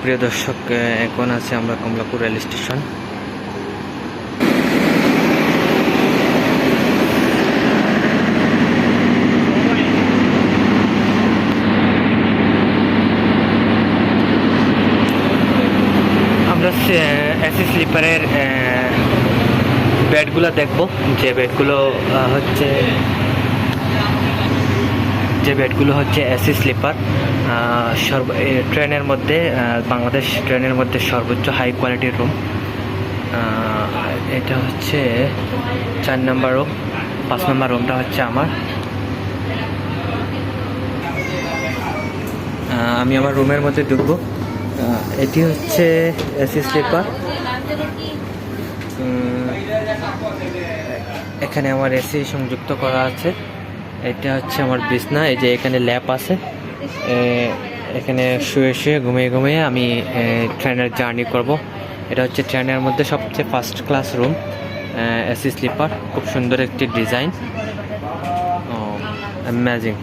প্রিয় দর্শক এখন আছে আমরা কমলাপুর রেল স্টেশন। আমরা এসি স্লিপারের বেডগুলো দেখব। যে বেডগুলো হচ্ছে, যে বেডগুলো হচ্ছে এসি স্লিপার। সর্ব ট্রেনের মধ্যে বাংলাদেশ ট্রেনের মধ্যে সর্বোচ্চ হাই কোয়ালিটির রুম এটা হচ্ছে চার নাম্বার রুম পাঁচ নাম্বার রুমটা হচ্ছে আমার। আমি আমার রুমের মধ্যে ঢুকবো। এটি হচ্ছে এসি স্লিপার এখানে আমার এসি সংযুক্ত করা আছে। এটা হচ্ছে আমার বিছনা, এই যে এখানে ল্যাপ আছে। এখানে শুয়ে শুয়ে, ঘুমিয়ে ঘুমিয়ে আমি ট্রেনের জার্নি করব। এটা হচ্ছে ট্রেনের মধ্যে সবচেয়ে first class room AC sleeper খুব সুন্দর একটি ডিজাইন ম্যাজিং